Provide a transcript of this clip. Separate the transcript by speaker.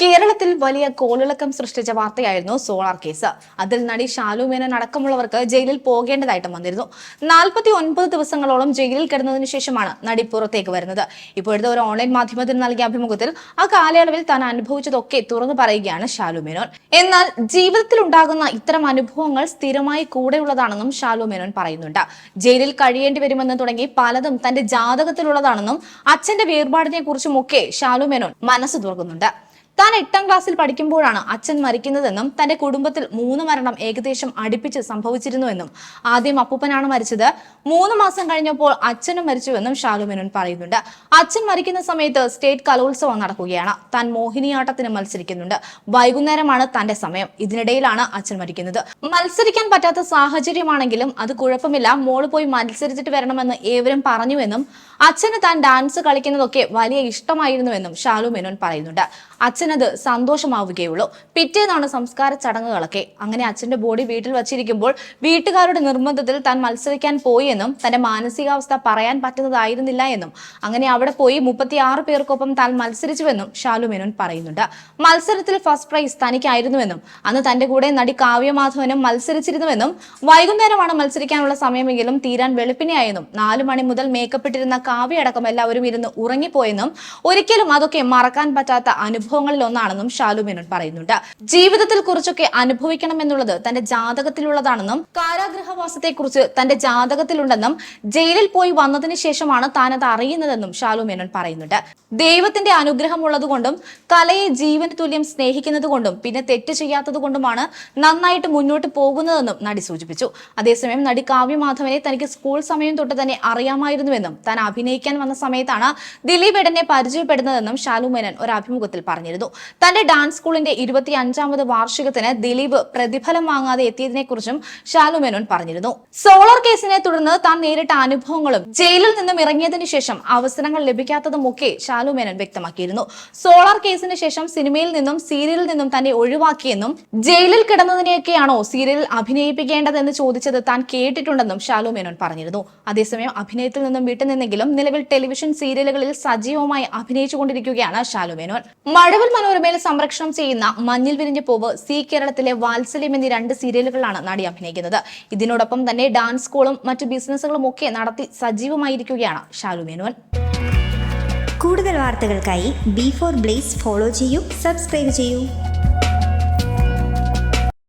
Speaker 1: കേരളത്തിൽ വലിയ കോളിളക്കം സൃഷ്ടിച്ച വാർത്തയായിരുന്നു സോളാർ കേസ്. അതിൽ നടി ഷാലു മേനൻ അടക്കമുള്ളവർക്ക് ജയിലിൽ പോകേണ്ടതായിട്ടും വന്നിരുന്നു. നാൽപ്പത്തി ഒൻപത് ദിവസങ്ങളോളം ജയിലിൽ കിടന്നതിന് ശേഷമാണ് നടി പുറത്തേക്ക് വരുന്നത്. ഇപ്പോഴത്തെ ഒരു ഓൺലൈൻ മാധ്യമത്തിന് നൽകിയ അഭിമുഖത്തിൽ ആ കാലയളവിൽ താൻ അനുഭവിച്ചതൊക്കെ തുറന്നു പറയുകയാണ് ഷാലു മേനോൻ. എന്നാൽ ജീവിതത്തിൽ ഉണ്ടാകുന്ന ഇത്തരം അനുഭവങ്ങൾ സ്ഥിരമായി കൂടെയുള്ളതാണെന്നും ഷാലു മേനോൻ പറയുന്നുണ്ട്. ജയിലിൽ കഴിയേണ്ടി വരുമെന്ന് തുടങ്ങി പലതും തന്റെ ജാതകത്തിലുള്ളതാണെന്നും അച്ഛന്റെ വേർപാടിനെ കുറിച്ചുമൊക്കെ ഷാലു മേനോൻ മനസ്സ് തുറക്കുന്നുണ്ട്. താൻ എട്ടാം ക്ലാസ്സിൽ പഠിക്കുമ്പോഴാണ് അച്ഛൻ മരിക്കുന്നതെന്നും തന്റെ കുടുംബത്തിൽ മൂന്ന് മരണം ഏകദേശം അടുപ്പിച്ച് സംഭവിച്ചിരുന്നുവെന്നും. ആദ്യം അപ്പൂപ്പനാണ് മരിച്ചത്. മൂന്ന് മാസം കഴിഞ്ഞപ്പോൾ അച്ഛനും മരിച്ചുവെന്നും ഷാലുമേനോൻ പറയുന്നുണ്ട്. അച്ഛൻ മരിക്കുന്ന സമയത്ത് സ്റ്റേറ്റ് കലോത്സവം നടക്കുകയാണ്. താൻ മോഹിനിയാട്ടത്തിന് മത്സരിക്കുന്നുണ്ട്. വൈകുന്നേരമാണ് തന്റെ സമയം. ഇതിനിടയിലാണ് അച്ഛൻ മരിക്കുന്നത്. മത്സരിക്കാൻ പറ്റാത്ത സാഹചര്യമാണെങ്കിലും അത് കുഴപ്പമില്ല. മോൾ പോയി മത്സരിച്ചിട്ട് വരണമെന്ന് ഏവരും പറഞ്ഞുവെന്നും അച്ഛന് താൻ ഡാൻസ് കളിക്കുന്നതൊക്കെ വലിയ ഇഷ്ടമായിരുന്നുവെന്നും ഷാലു മേനോൻ പറയുന്നുണ്ട്. അച്ഛനത് സന്തോഷമാവുകയുള്ളൂ. പിറ്റേന്നാണ് സംസ്കാര ചടങ്ങുകളൊക്കെ. അങ്ങനെ അച്ഛന്റെ ബോഡി വീട്ടിൽ വച്ചിരിക്കുമ്പോൾ വീട്ടുകാരുടെ നിർബന്ധത്തിൽ താൻ മത്സരിക്കാൻ പോയെന്നും തന്റെ മാനസികാവസ്ഥ പറയാൻ പറ്റുന്നതായിരുന്നില്ല എന്നും. അങ്ങനെ അവിടെ പോയി മുപ്പത്തിയാറ് പേർക്കൊപ്പം താൻ മത്സരിച്ചുവെന്നും ഷാലു മേനോൻ പറയുന്നുണ്ട്. മത്സരത്തിൽ ഫസ്റ്റ് പ്രൈസ് തനിക്കായിരുന്നുവെന്നും അന്ന് തന്റെ കൂടെ നടി കാവ്യമാധവനും മത്സരിച്ചിരുന്നുവെന്നും വൈകുന്നേരമാണ് മത്സരിക്കാനുള്ള സമയമെങ്കിലും തീരാൻ വെളുപ്പിനെയായെന്നും നാലു മണി മുതൽ മേക്കപ്പ് ഇട്ടിരുന്ന കാവ്യ അടക്കം എല്ലാവരും ഇരുന്ന് ഉറങ്ങിപ്പോയെന്നും ഒരിക്കലും അതൊക്കെ മറക്കാൻ പറ്റാത്ത അനുഭവങ്ങളിൽ ഒന്നാണെന്നും ഷാലു മേനോൻ പറയുന്നുണ്ട്. ജീവിതത്തിൽ കുറിച്ചൊക്കെ അനുഭവിക്കണമെന്നുള്ളത് തന്റെ ജാതകത്തിലുള്ളതാണെന്നും കാരാഗ്രഹവാസത്തെ കുറിച്ച് തന്റെ ജാതകത്തിലുണ്ടെന്നും ജയിലിൽ പോയി വന്നതിന് ശേഷമാണ് താൻ അത് അറിയുന്നതെന്നും ഷാലു മേനോൻ പറയുന്നുണ്ട്. ദൈവത്തിന്റെ അനുഗ്രഹം ഉള്ളതുകൊണ്ടും കലയെ ജീവന് തുല്യം സ്നേഹിക്കുന്നതുകൊണ്ടും പിന്നെ തെറ്റ് ചെയ്യാത്തതുകൊണ്ടുമാണ് നന്നായിട്ട് മുന്നോട്ട് പോകുന്നതെന്നും നടി സൂചിപ്പിച്ചു. അതേസമയം നടി കാവ്യ മാധവനെ തനിക്ക് സ്കൂൾ സമയം തൊട്ട് തന്നെ അറിയാമായിരുന്നുവെന്നും താൻ അഭിനയിക്കാൻ വന്ന സമയത്താണ് ദിലീപ് എടനെ പരിചയപ്പെടുന്നതെന്നും ഷാലു മേനൻ ഒരു അഭിമുഖത്തിൽ പറഞ്ഞിരുന്നു. തന്റെ ഡാൻസ് സ്കൂളിന്റെ ഇരുപത്തി അഞ്ചാമത് വാർഷികത്തിന് ദിലീപ് പ്രതിഫലം വാങ്ങാതെ എത്തിയതിനെ കുറിച്ചും ഷാലു മേനോൻ പറഞ്ഞിരുന്നു. സോളാർ കേസിനെ തുടർന്ന് താൻ നേരിട്ട അനുഭവങ്ങളും ജയിലിൽ നിന്നും ഇറങ്ങിയതിനു ശേഷം അവസരങ്ങൾ ലഭിക്കാത്തതുമൊക്കെ ഷാലു മേനോൻ വ്യക്തമാക്കിയിരുന്നു. സോളാർ കേസിന് ശേഷം സിനിമയിൽ നിന്നും സീരിയലിൽ നിന്നും തന്നെ ഒഴിവാക്കിയെന്നും ജയിലിൽ കിടന്നതിനെയൊക്കെയാണോ സീരിയലിൽ അഭിനയിപ്പിക്കേണ്ടതെന്ന് ചോദിച്ചത് താൻ കേട്ടിട്ടുണ്ടെന്നും ഷാലു മേനോൻ പറഞ്ഞിരുന്നു. അതേസമയം അഭിനയത്തിൽ നിന്നും വിട്ടുനിന്നെങ്കിലും നിലവിൽ ടെലിവിഷൻ സീരിയലുകളിൽ സജീവമായി അഭിനയിച്ചുകൊണ്ടിരിക്കുകയാണ് ഷാലു മേനോൻ. മഴവിൽ മനോരമയിൽ സംരക്ഷണം ചെയ്യുന്ന മഞ്ഞിൽ വിരിഞ്ഞ പൂവ് സി കേരളത്തിലെ വാത്സല്യം എന്നീ രണ്ട് സീരിയലുകളാണ് നടി അഭിനയിക്കുന്നത്. ഇതിനോടൊപ്പം തന്നെ ഡാൻസ് സ്കൂളും മറ്റു ബിസിനസ്സുകളും ഒക്കെ നടത്തി സജീവമായിരിക്കുകയാണ് ഷാലു മേനോൻ.
Speaker 2: കൂടുതൽ വാർത്തകൾക്കായി ബി ഫോർ ബ്ലേസ് ഫോളോ ചെയ്യൂ സബ്സ്ക്രൈബ് ചെയ്യൂ.